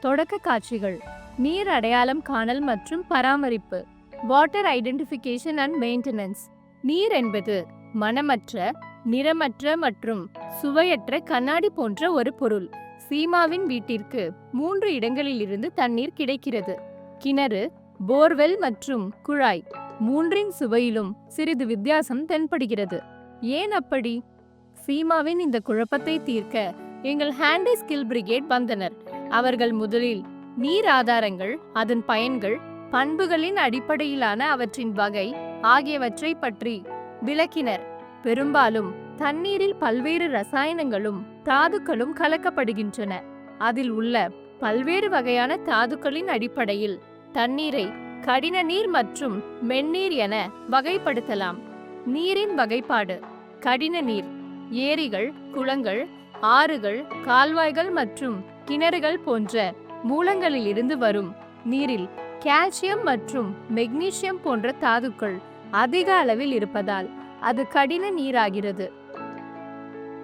தொடக்க காட்சிகள் நீர் அடையாளம் காணல் மற்றும் பராமரிப்பு வாட்டர் ஐடென்டிஃபிகேஷன் அண்ட் மெயின்டெனன்ஸ் நீர் என்பது மனமற்ற நிறமற்ற மற்றும் சுவையற்ற கண்ணாடி போன்ற ஒரு பொருள். சீமாவின் வீட்டிற்கு மூன்று இடங்களில் இருந்து தண்ணீர் கிடைக்கிறது. கிணறு போர்வெல் மற்றும் குழாய் மூன்றின் சுவையிலும் சிறிது வித்தியாசம் தென்படுகிறது. ஏன் அப்படி? சீமாவின் இந்த குழப்பத்தை தீர்க்க எங்கள் ஹேண்டி ஸ்கில் பிரிகேட் வந்தனர். அவர்கள் முதலில் நீர் ஆதாரங்கள் அதன் பயன்கள் பண்புகளின் அடிப்படையிலான அவற்றின் வகை ஆகியவற்றை பற்றி விளக்கினர். பெரும்பாலும் தண்ணீரில் பல்வேறு ரசாயனங்களும் தாதுக்களும் கலக்கப்படுகின்றன. அதில் உள்ள பல்வேறு வகையான தாதுக்களின் அடிப்படையில் தண்ணீரை கடின நீர் மற்றும் மென்னீர் என வகைப்படுத்தலாம். நீரின் வகைப்பாடு கடின நீர் ஏரிகள் குளங்கள் ஆறுகள் கால்வாய்கள் மற்றும் கிணறுகள் போன்ற மூலங்களில் இருந்து வரும் நீரில் கால்சியம் மற்றும் மெக்னீசியம் போன்ற தாதுக்கள் அதிக அளவில் இருப்பதால் அது கடின நீராகிறது.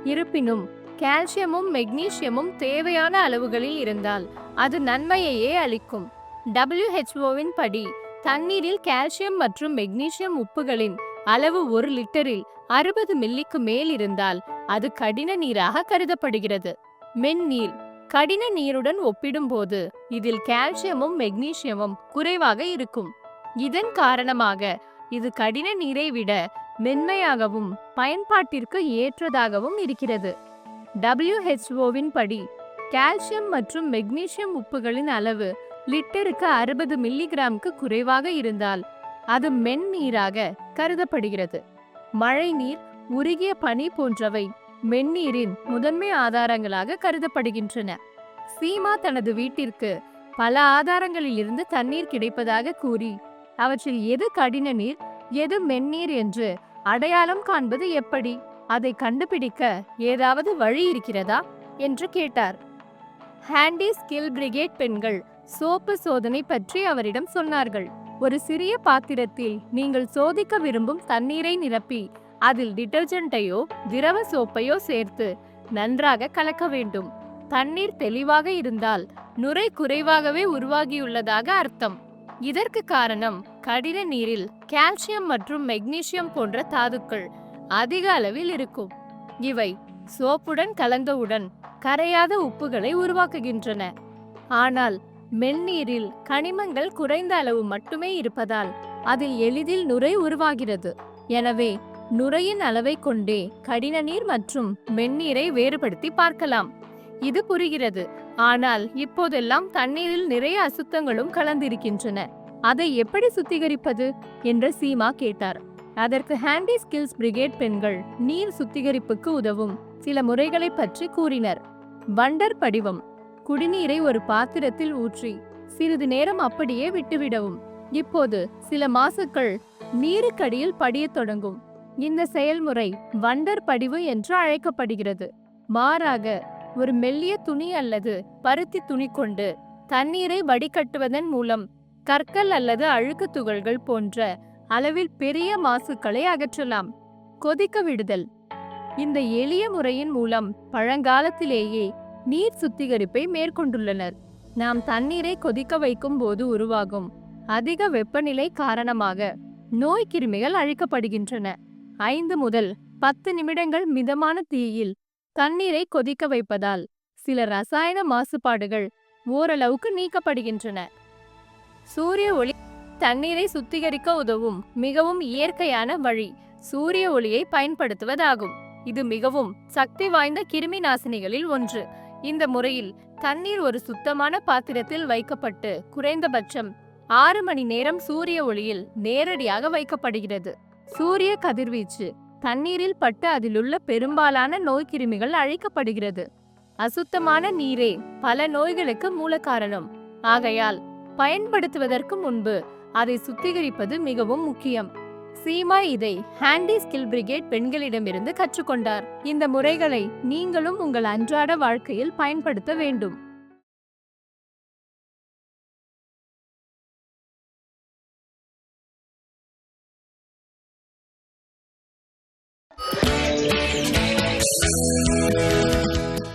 இருப்பினும் கால்சியமும் மெக்னீசியமும் தேவையான அளவுகளில் இருந்தால் அது நன்மையையே அளிக்கும். டபிள்யூஹெச்ஓவின் படி தண்ணீரில் கால்சியம் மற்றும் மெக்னீசியம் உப்புகளின் அளவு ஒரு லிட்டரில் அறுபது மில்லிக்கு மேல் இருந்தால் அது கடின நீராக கருதப்படுகிறது. மென் நீர் கடின நீருடன் ஒப்பிடும்போது இதில் கால்சியமும் மெக்னீசியமும் குறைவாக இருக்கும். இதன் காரணமாக இது கடின நீரை விட மென்மையாகவும் பயன்பாட்டிற்கு ஏற்றதாகவும் இருக்கிறது. டபிள்யூஹெச்ஓவின் படி கால்சியம் மற்றும் மெக்னீசியம் உப்புகளின் அளவு லிட்டருக்கு அறுபது மில்லிகிராமுக்கு குறைவாக இருந்தால் அது மென் நீராக கருதப்படுகிறது. மழைநீர் உருகிய பனி போன்றவை மென்னீரின் முதன்மை ஆதாரங்களாக கருதப்படுகின்றன. சீமா தனது வீட்டிற்கு பல ஆதாரங்களில் இருந்து தண்ணீர் கிடைப்பதாக கூறி அவற்றில் எது கடின நீர் எது மென்னீர் என்று அடையாளம் காண்பது எப்படி? அதை கண்டுபிடிக்க ஏதாவது வழி இருக்கிறதா? என்று கேட்டார். ஹேண்டி ஸ்கில் பிரிகேட் பெண்கள் சோப்பு சோதனை பற்றி அவரிடம் சொன்னார்கள். ஒரு சிறிய பாத்திரத்தில் நீங்கள் சோதிக்க விரும்பும் தண்ணீரை நிரப்பி அதில் டிட்டர்ஜென்ட்டையோ திரவ சோப்பையோ சேர்த்து நன்றாக கலக்க வேண்டும். தண்ணீர் தெளிவாக இருந்தால் நுரை குறைவாகவே உருவாகியுள்ளதாக அர்த்தம். இதற்கு காரணம் கடின நீரில் கால்சியம் மற்றும் மெக்னீசியம் போன்ற தாதுக்கள் அதிக அளவில் இருக்கும். இவை சோப்புடன் கலந்தவுடன் கரையாத உப்புகளை உருவாக்குகின்றன. ஆனால் மென்னீரில் கனிமங்கள் குறைந்த அளவு மட்டுமே இருப்பதால் அதில் எளிதில் நுரை உருவாகிறது. எனவே நுரையின் அளவை கொண்டே கடின நீர் மற்றும் மென்னீரை வேறுபடுத்தி பார்க்கலாம். இது புரிகிறது. ஆனால் இப்போதெல்லாம் தண்ணீரில் நிறைய அசுத்தங்களும் கலந்திருக்கின்றன. அதை எப்படி சுத்திகரிப்பது? என்று சீமா கேட்டார். அதற்கு ஹேண்டி ஸ்கில்ஸ் பிரிகேட் பெண்கள் நீர் சுத்திகரிப்புக்கு உதவும் சில முறைகளை பற்றி கூறினர். வண்டர் படிவம். குடிநீரை ஒரு பாத்திரத்தில் ஊற்றி சிறிது நேரம் அப்படியே விட்டுவிடவும். இப்போது சில மாசுக்கள் நீருக்கடியில் படியத் தொடங்கும். இந்த செயல்முறை வண்டர் படிவு என்று அழைக்கப்படுகிறது. மாறாக ஒரு மெல்லிய துணி அல்லது பருத்தி துணி கொண்டு தண்ணீரை வடிகட்டுவதன் மூலம் கற்கள் அல்லது அழுக்கு துகள்கள் போன்ற அளவில் பெரிய மாசுக்களை அகற்றலாம். கொதிக்க விடுதல். இந்த எளிய முறையின் மூலம் பழங்காலத்திலேயே நீர் சுத்திகரிப்பை மேற்கொண்டுள்ளனர். நாம் தண்ணீரை கொதிக்க வைக்கும் போது உருவாகும் அதிக வெப்பநிலை காரணமாக நோய் கிருமிகள் அழிக்கப்படுகின்றன. ஐந்து முதல் பத்து நிமிடங்கள் மிதமான தீயில் தண்ணீரை கொதிக்க வைப்பதால் சில ரசாயன மாசுபாடுகள் ஓரளவுக்கு நீக்கப்படுகின்றன. சூரிய ஒளி தண்ணீரை சுத்திகரிக்க உதவும் மிகவும் இயற்கையான வழி சூரிய ஒளியை பயன்படுத்துவதாகும். இது மிகவும் சக்தி வாய்ந்த கிருமி நாசினிகளில் ஒன்று. இந்த முறையில் தண்ணீர் ஒரு சுத்தமான பாத்திரத்தில் வைக்கப்பட்டு குறைந்தபட்சம் ஆறு மணி நேரம் சூரிய ஒளியில் நேரடியாக வைக்கப்படுகிறது. சூரிய கதிர்வீச்சு தண்ணீரில் பட்டு அதிலுள்ள பெரும்பாலான நோய்க்கிருமிகள் அழிக்கப்படுகிறது. அசுத்தமான நீரே பல நோய்களுக்கு மூல காரணம் ஆகையால் பயன்படுத்துவதற்கு முன்பு அதை சுத்திகரிப்பது மிகவும் முக்கியம். சீமா இதை ஹேண்டி ஸ்கில் பிரிகேட் பெண்களிடமிருந்து கற்றுக்கொண்டார். இந்த முறைகளை நீங்களும் உங்கள் அன்றாட வாழ்க்கையில் பயன்படுத்த வேண்டும். Thank you.